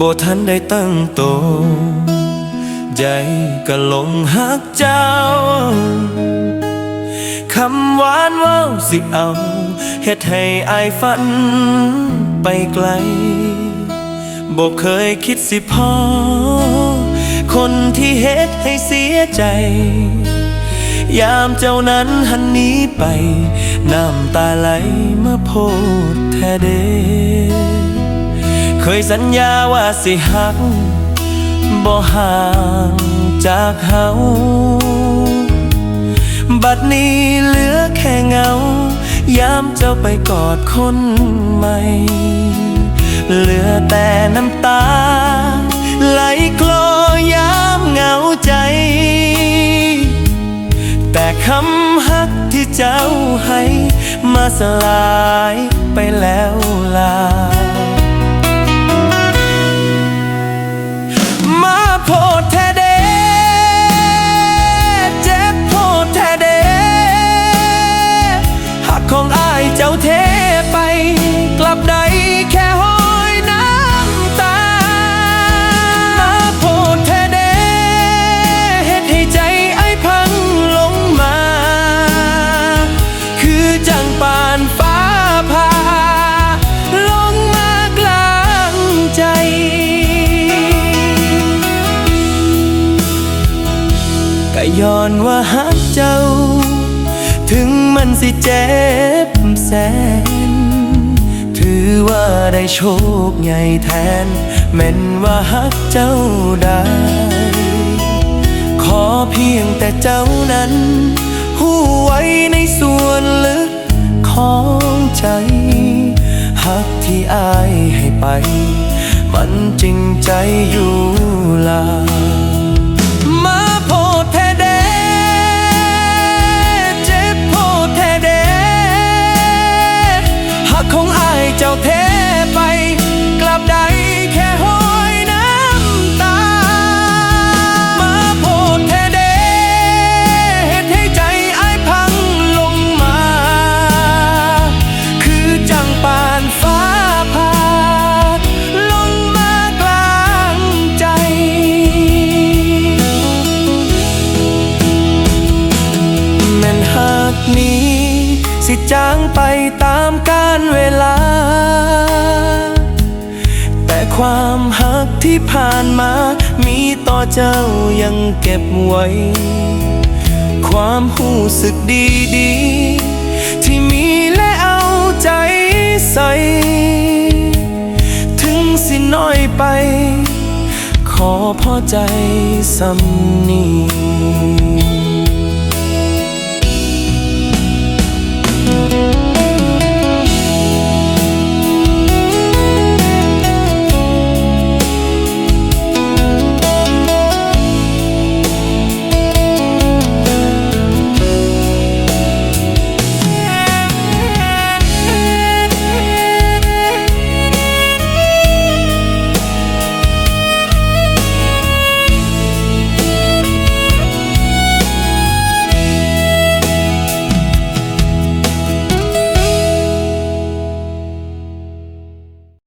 บ่ทันได้ตั้งโต ใจก็หลงหักเจ้า คำหวานว่าสิเอาเฮ็ดให้อายฝันไปไกลบ่เคยคิดสิพอ คนที่เฮ็ดให้เสียใจ ยามเจ้านั้นหันนี้ไป น้ำตาไหลเมื่อโพดแท้เด เคยสัญญาว่าสิหัก บ่ห่างจากเฮาบัดนี้เหลือแค่เงา ยามเจ้าไปกอดคนใหม่ เหลือแต่น้ำ คำฮักที่เจ้าให้ มาสลายไปแล้วลา อนว่าหักเจ้า ถึงมันสิเจ็บแสน ถือว่าได้โชคใหญ่แทนแม่นว่าหักเจ้าได้ ขอเพียงแต่เจ้านั้น หูไว้ในส่วนลึกของใจหักที่อายให้ไป มันจริงใจอยู่ลามา เจ้าเทไป กลับได้แค่ห้อยน้ำตา มาโพดแท้เดเฮ็ดให้ใจอายพังลงมา คือจังปานฟ้าผ่าลงมากลางใจ แม่นหากนี้ สิจางไปตามกาลเวลา ความหักที่ผ่านมา มีต่อเจ้ายังเก็บไว้ ความหูสึกดีดีๆที่มีและเอาใจใส่ ถึงสิน้อยไป ขอพอใจสำนี